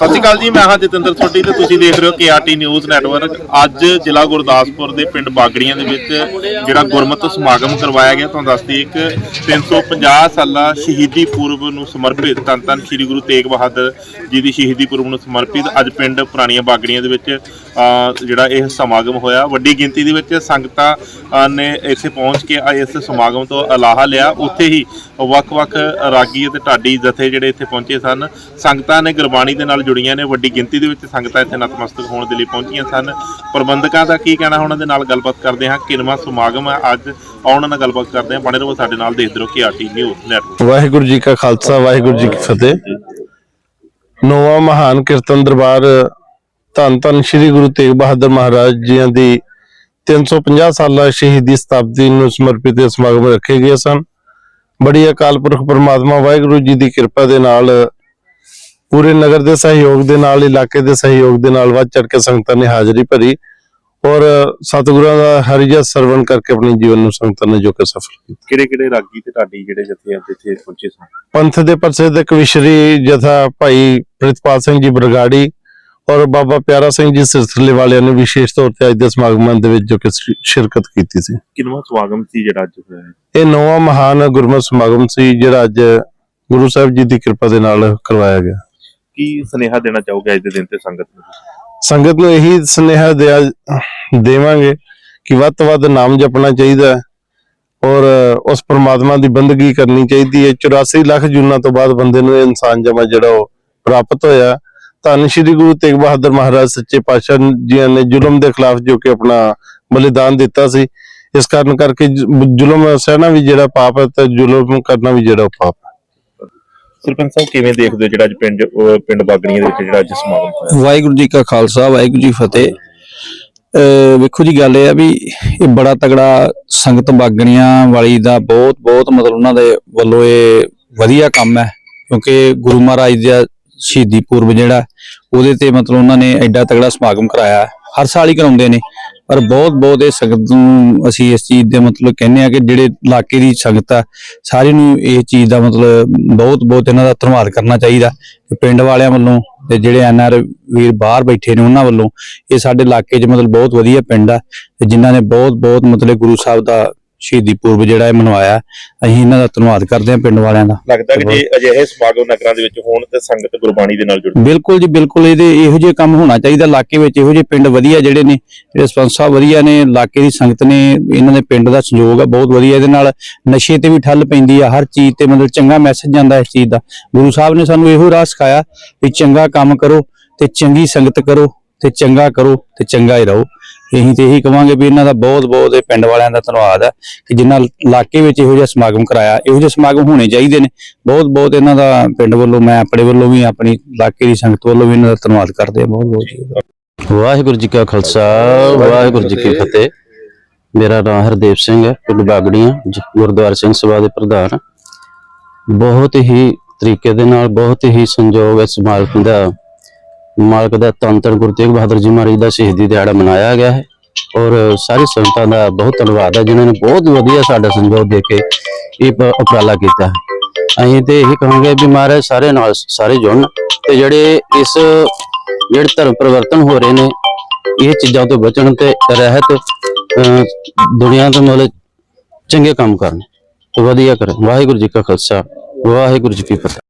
ਸਤਿ ਸ਼੍ਰੀ ਅਕਾਲ ਜੀ, ਮੈਂ ਹਾਂ ਜਤਿੰਦਰ ਸੋਢੀ ਤੇ ਤੁਸੀਂ ਦੇਖ ਰਹੇ ਹੋ ਕੇਆਰਟੀ ਨਿਊਜ਼ ਨੈਟਵਰਕ। ਅੱਜ ਜ਼ਿਲ੍ਹਾ ਗੁਰਦਾਸਪੁਰ ਦੇ ਪਿੰਡ ਬਾਗੜੀਆਂ ਦੇ ਵਿੱਚ ਜਿਹੜਾ ਗੁਰਮਤਿ ਸਮਾਗਮ ਕਰਵਾਇਆ ਗਿਆ, ਤੁਹਾਨੂੰ ਦੱਸਦੀ ਇੱਕ 350 ਸਾਲਾ ਸ਼ਹੀਦੀ ਪੁਰਬ ਨੂੰ ਸਮਰਪਿਤ ਤਨ ਧੰਨ ਸ੍ਰੀ ਗੁਰੂ ਤੇਗ ਬਹਾਦਰ ਜੀ ਦੀ ਸ਼ਹੀਦੀ ਪੁਰਬ ਨੂੰ ਸਮਰਪਿਤ ਅੱਜ ਪਿੰਡ ਪੁਰਾਣੀਆਂ ਬਾਗੜੀਆਂ ਦੇ ਵਿੱਚ ਜਿਹੜਾ ਇਹ ਸਮਾਗਮ ਹੋਇਆ। ਵੱਡੀ ਗਿਣਤੀ ਦੇ ਵਿੱਚ ਸੰਗਤਾਂ ਨੇ ਇੱਥੇ ਪਹੁੰਚ ਕੇ ਇਸ ਸਮਾਗਮ ਤੋਂ ਅਲਾਹਾ ਲਿਆ। ਉੱਥੇ ਹੀ ਵੱਖ-ਵੱਖ ਰਾਗੀ ਅਤੇ ਢਾਡੀ ਜਥੇ ਜਿਹੜੇ ਇੱਥੇ ਪਹੁੰਚੇ ਸਨ। ਸੰਗਤਾਂ ਨੇ ਗੁਰਬਾਣੀ ਦੇ ਨਾਲ ਜੁੜੀਆਂ ਨੇ, ਵੱਡੀ ਗਿਣਤੀ ਦੇ ਵਿੱਚ ਸੰਗਤਾਂ ਇੱਥੇ ਨਤਮਸਤਕ ਹੋਣ ਦੇ ਲਈ ਪਹੁੰਚੀਆਂ ਸਨ। ਪ੍ਰਬੰਧਕਾਂ ਦਾ ਕੀ ਕਹਿਣਾ ਉਹਨਾਂ ਦੇ ਨਾਲ ਗੱਲਬਾਤ ਕਰਦੇ ਹਾਂ। ਕਿਨਵਾ ਸਮਾਗਮ ਅੱਜ ਆਉਣ ਨਾਲ ਗੱਲਬਾਤ ਕਰਦੇ ਹਾਂ। ਬਣੇ ਰਹੋ ਸਾਡੇ ਨਾਲ, ਦੇਖਦੇ ਰਹੋ ਕਿ RT news network. Waheguru ji ਕਾ ਖਾਲਸਾ, ਵਾਹਿਗੁਰੂ ਜੀ ਕੀ ਫਤਿਹ। ਨੌਵਾਂ ਮਹਾਨ ਕੀਰਤਨ ਦਰਬਾਰ, ਧੰਨ ਧੰਨ ਸ੍ਰੀ ਗੁਰੂ ਤੇਗ ਬਹਾਦਰ ਮਹਾਰਾਜ ਜੀਆਂ ਦੀ 350 ਸਾਲਾ ਸ਼ਹੀਦੀ ਸਤਾਬਦੀ ਨੂੰ ਸਮਰਪਿਤ ਇਹ ਸਮਾਗਮ ਰੱਖੇ ਗਏ ਸਨ। ਬੜੀ ਅਕਾਲ ਪੁਰਖ ਪ੍ਰਮਾਤਮਾ ਵਾਹਿਗੁਰੂ ਜੀ ਦੀ ਕਿਰਪਾ ਦੇ ਨਾਲ ਪੂਰੇ ਨਗਰ ਦੇ ਸਹਿਯੋਗ ਦੇ ਨਾਲ ਇਲਾਕੇ ਦੇ ਸਹਿਯੋਗ ਦੇ ਨਾਲ ਵੱਧ ਚੜ ਕੇ ਸੰਗਤਾਂ ਨੇ ਹਾਜ਼ਰੀ ਭਰੀ ਔਰ ਸਤਿਗੁਰਾਂ ਦਾ ਹਰਿਜਾ ਸਰਵਣ ਕਰਕੇ ਆਪਣੇ ਜੀਵਨ ਨੂੰ ਸੰਗਤਾਂ ਨੇ ਜੋ ਕਿ ਸਫਲ ਕੀਤਾ। ਕਿਹੜੇ ਕਿਹੜੇ ਰਾਗੀ ਤੇ ਢਾਡੀ ਜਿਹੜੇ ਜਥੇ ਅੱਜ ਇੱਥੇ ਪਹੁੰਚੇ ਸਨ? ਪੰਥ ਦੇ ਪ੍ਰਸਿੱਧ ਕਵਿਸ਼ਰੀ ਜਥਾ ਭਾਈ ਪ੍ਰਿਤਪਾਲ ਸਿੰਘ ਜੀ ਬਰਗਾੜੀ ਔਰ ਬਾਬਾ ਪਿਆਰਾ ਸਿੰਘ ਜੀ ਸਿਰਸਲੇ ਵਾਲਿਆਂ ਨੇ ਵਿਸ਼ੇਸ਼ ਤੌਰ ਤੇ ਅੱਜ ਦੇ ਸਮਾਗਮਾਂ ਦੇ ਵਿੱਚ ਜੋ ਕਿ ਸ਼ਿਰਕਤ ਕੀਤੀ ਸੀ। ਕਿਨਵਾ ਸਮਾਗਮ ਸੀ ਜਿਹੜਾ ਅੱਜ ਹੋਇਆ? ਇਹ ਨੌਵਾਂ ਮਹਾਨ ਗੁਰਮਤਿ ਸਮਾਗਮ ਸੀ ਜਿਹੜਾ ਅੱਜ ਗੁਰੂ ਸਾਹਿਬ ਜੀ ਦੀ ਕਿਰਪਾ ਦੇ ਨਾਲ ਕਰਵਾਇਆ ਗਿਆ। ਕੀ ਸੁਨੇਹਾ ਦੇਣਾ ਚਾਹੋਗੇ ਅੱਜ ਦੇ ਦਿਨ ਤੇ ਸੰਗਤ ਨੂੰ? ਸੰਗਤ ਨੂੰ ਇਹੀ ਸੁਨੇਹਾ ਦੇਵਾਂਗੇ ਕਿ ਵੱਧ ਤੋਂ ਵੱਧ ਨਾਮ ਜਪਣਾ ਚਾਹੀਦਾ ਹੈ ਔਰ ਉਸ ਪ੍ਰਮਾਤਮਾ ਦੀ ਬੰਦਗੀ ਕਰਨੀ ਚਾਹੀਦੀ ਹੈ। 84 ਲੱਖ ਜੂਨਾਂ ਤੋਂ ਬਾਅਦ ਬੰਦੇ ਨੂੰ ਇਹ ਇਨਸਾਨ ਜਮਾ ਜਿਹੜਾ ਉਹ ਪ੍ਰਾਪਤ ਹੋਇਆ। ਧੰਨ ਸ਼੍ਰੀ ਗੁਰੂ ਤੇਗ ਬਹਾਦਰ ਮਹਾਰਾਜ ਸੱਚੇ ਪਾਤਸ਼ਾਹ ਜੀ ਨੇ ਜ਼ੁਲਮ ਦੇ ਖਿਲਾਫ ਜੋ ਕਿ ਆਪਣਾ ਬਲੀਦਾਨ ਦਿੱਤਾ ਸੀ, ਇਸ ਕਾਰਨ ਕਰਕੇ ਜ਼ੁਲਮ ਸਹਿਣਾ ਵੀ ਜਿਹੜਾ ਪਾਪ ਹੈ ਤੇ ਜ਼ੁਲਮ ਕਰਨਾ ਵੀ ਜਿਹੜਾ ਉਹ ਪਾਪ ਸਰਪੰਚ ਸਾਹਿਬ, ਕਿਵੇਂ ਦੇਖਦੇ ਹੋ ਜਿਹੜਾ ਅੱਜ ਪਿੰਡ, ਅਹ, ਪਿੰਡ ਬਾਗੜੀਆਂ ਦੇ ਵਿੱਚ ਜਿਹੜਾ ਅੱਜ ਸਮਾਗਮ ਹੋਇਆ? ਵਾਹਿਗੁਰੂ ਜੀ ਕਾ ਖਾਲਸਾ, ਵਾਹਿਗੁਰੂ ਜੀ ਫਤਿਹ। ਅਹ, ਵੇਖੋ ਜੀ, ਗੱਲ ਇਹ ਆ ਵੀ ਇਹ ਬੜਾ ਤਗੜਾ ਸੰਗਤ ਬਾਗਣੀਆਂ ਵਾਲੀ ਦਾ ਬਹੁਤ ਬਹੁਤ ਮਤਲਬ ਉਹਨਾਂ ਦੇ ਵੱਲੋਂ ਇਹ ਵਧੀਆ ਕੰਮ ਹੈ, ਕਿਉਂਕਿ ਗੁਰੂ ਮਹਾਰਾਜ ਦਾ ਸ਼ਹੀਦੀ ਪੁਰਬ ਜਿਹੜਾ, ਉਹਦੇ ਤੇ ਮਤਲਬ ਉਹਨਾਂ ਨੇ ਐਡਾ ਤਗੜਾ ਸਮਾਗਮ ਕਰਾਇਆ। ਹਰ ਸਾਲ ਹੀ ਕਰਾਉਂਦੇ ਨੇ। ਪਰ ਬਹੁਤ ਬਹੁਤ ਇਹ ਸੰਗਤ ਨੂੰ ਅਸੀਂ ਇਸ ਚੀਜ਼ ਦੇ ਮਤਲਬ ਕਹਿੰਦੇ ਆ ਕਿ ਜਿਹੜੇ ਇਲਾਕੇ ਦੀ ਸੰਗਤ ਆ, ਸਾਰੀ ਨੂੰ ਇਹ ਚੀਜ਼ ਦਾ ਮਤਲਬ ਬਹੁਤ ਬਹੁਤ ਇਹਨਾਂ ਦਾ ਧੰਨਵਾਦ ਕਰਨਾ ਚਾਹੀਦਾ। ਪਿੰਡ ਵਾਲਿਆਂ ਵੱਲੋਂ ਤੇ ਜਿਹੜੇ ਐਨਆਰ ਵੀਰ ਬਾਹਰ ਬੈਠੇ ਨੇ ਉਹਨਾਂ ਵੱਲੋਂ ਇਹ ਸਾਡੇ ਇਲਾਕੇ 'ਚ ਮਤਲਬ ਬਹੁਤ ਵਧੀਆ ਪਿੰਡ ਆ ਤੇ ਜਿਨ੍ਹਾਂ ਨੇ ਬਹੁਤ ਬਹੁਤ ਮਤਲਬ ਗੁਰੂ ਸਾਹਿਬ ਦਾ ਸ਼ਹੀਦੀ ਪੁਰਬ ਜਿਹੜਾ ਇਹ ਮਨਵਾਇਆ ਅਸੀਂ ਇਹਨਾਂ ਦਾ ਧੰਨਵਾਦ ਕਰਦੇ ਹਾਂ ਪਿੰਡ ਵਾਲਿਆਂ ਦਾ। ਲੱਗਦਾ ਕਿ ਜੇ ਅਜਿਹੇ ਸਮਾਗਮ ਨਗਰਾਂ ਦੇ ਵਿੱਚ ਹੋਣ ਤੇ ਸੰਗਤ ਗੁਰਬਾਣੀ ਦੇ ਨਾਲ ਜੁੜੇ ਬਿਲਕੁਲ ਜੀ ਬਿਲਕੁਲ ਇਹਦੇ ਇਹੋ ਜਿਹੇ ਕੰਮ ਹੋਣਾ ਚਾਹੀਦਾ ਇਲਾਕੇ ਵਿੱਚ ਇਹੋ ਜਿਹੇ ਪਿੰਡ ਵਧੀਆ ਜਿਹੜੇ ਨੇ ਜਿਹੜੇ ਸਾਹਿਬ ਵਧੀਆ ਨੇ ਇਲਾਕੇ ਦੀ ਸੰਗਤ ਨੇ ਇਹਨਾਂ ਦੇ ਪਿੰਡ ਦਾ ਸੰਯੋਗ ਆ ਬਹੁਤ ਵਧੀਆ ਇਹਦੇ ਨਾਲ ਨਸ਼ੇ ਤੇ ਵੀ ਠੱਲ ਪੈਂਦੀ ਆ ਹਰ ਚੀਜ਼ ਤੇ ਮਤਲਬ ਚੰਗਾ ਮੈਸੇਜ ਜਾਂਦਾ ਇਸ ਚੀਜ਼ ਦਾ। ਗੁਰੂ ਸਾਹਿਬ ਨੇ ਸਾਨੂੰ ਇਹੋ ਰਾਹ ਸਿਖਾਇਆ ਵੀ ਚੰਗਾ ਕੰਮ ਕਰੋ ਤੇ ਚੰਗੀ ਸੰਗਤ ਕਰੋ ਤੇ ਚੰਗਾ ਕਰੋ ਤੇ ਚੰਗਾ ਹੀ ਰਹੋ। ਇਹੀ ਤੇ ਇਹੀ ਕਵਾਂਗੇ ਵੀ ਇਹਨਾਂ ਦਾ ਬਹੁਤ ਬਹੁਤ ਇਹ ਪਿੰਡ ਵਾਲਿਆਂ ਦਾ ਧੰਨਵਾਦ ਹੈ ਕਿ ਜਿਨ੍ਹਾਂ ਇਲਾਕੇ ਵਿੱਚ ਇਹੋ ਜਿਹਾ ਸਮਾਗਮ ਕਰਾਇਆ, ਇਹੋ ਜਿਹੇ ਸਮਾਗਮ ਹੋਣੇ ਚਾਹੀਦੇ ਨੇ। ਬਹੁਤ ਬਹੁਤ ਇਹਨਾਂ ਦਾ ਪਿੰਡ ਵੱਲੋਂ, ਮੈਂ ਆਪਣੇ ਵੱਲੋਂ ਵੀ, ਆਪਣੀ ਇਲਾਕੇ ਦੀ ਸੰਗਤ ਵੱਲੋਂ ਵੀ ਇਹਨਾਂ ਦਾ ਧੰਨਵਾਦ ਕਰਦੇ ਹਾਂ ਬਹੁਤ ਬਹੁਤ ਜੀ ਵਾਹਿਗੁਰੂ ਜੀ ਕਾ ਖਾਲਸਾ, ਵਾਹਿਗੁਰੂ ਜੀ ਕੀ ਫਤਿਹ। ਮੇਰਾ ਨਾਮ ਹਰਦੇਵ ਸਿੰਘ ਹੈ, ਪਿੰਡ ਬਾਗੜੀਆਂ, ਜ- ਗੁਰਦੁਆਰਾ ਸਿੰਘ ਸਭਾ ਦੇ ਪ੍ਰਧਾਨ। ਬਹੁਤ ਹੀ ਤਰੀਕੇ ਦੇ ਨਾਲ, ਬਹੁਤ ਹੀ ਸੰਯੋਗ ਇਸ ਸਮਾਗਮ ਦਾ ਮਾਲਕ ਦਾ ਧੰਨ ਧੰਨ ਗੁਰੂ ਤੇਗ ਬਹਾਦਰ ਜੀ ਮਹਾਰਾਜ ਦਾ ਸ਼ਹੀਦੀ ਦਿਹਾੜਾ ਮਨਾਇਆ ਗਿਆ ਹੈ ਔਰ ਸਾਰੇ ਸੰਗਤਾਂ ਦਾ ਬਹੁਤ ਧੰਨਵਾਦ ਹੈ ਜਿਨ੍ਹਾਂ ਨੇ ਬਹੁਤ ਵਧੀਆ ਸਾਡਾ ਸੰਯੋਗ ਦੇ ਕੇ ਇਹ ਉਪਰਾਲਾ ਕੀਤਾ ਹੈ। ਅਸੀਂ ਤੇ ਇਹੀ ਕਹਾਂਗੇ ਵੀ ਮਹਾਰਾਜ ਸਾਰੇ ਨਾਲ ਸਾਰੇ ਜੁੜਨ ਤੇ ਜਿਹੜੇ ਇਸ ਜਿਹੜੇ ਧਰਮ ਪਰਿਵਰਤਨ ਹੋ ਰਹੇ ਨੇ ਇਹ ਚੀਜ਼ਾਂ ਤੋਂ ਬਚਣ ਤੇ ਰਹਿਤ ਅਹ, ਦੁਨੀਆ ਤੋਂ ਮਤਲਬ ਚੰਗੇ ਕੰਮ ਕਰਨ ਵਧੀਆ ਕਰਨ। ਵਾਹਿਗੁਰੂ ਜੀ ਕਾ ਖਾਲਸਾ ਵਾਹਿਗੁਰੂ ਜੀ ਕੀ ਫਤਿਹ।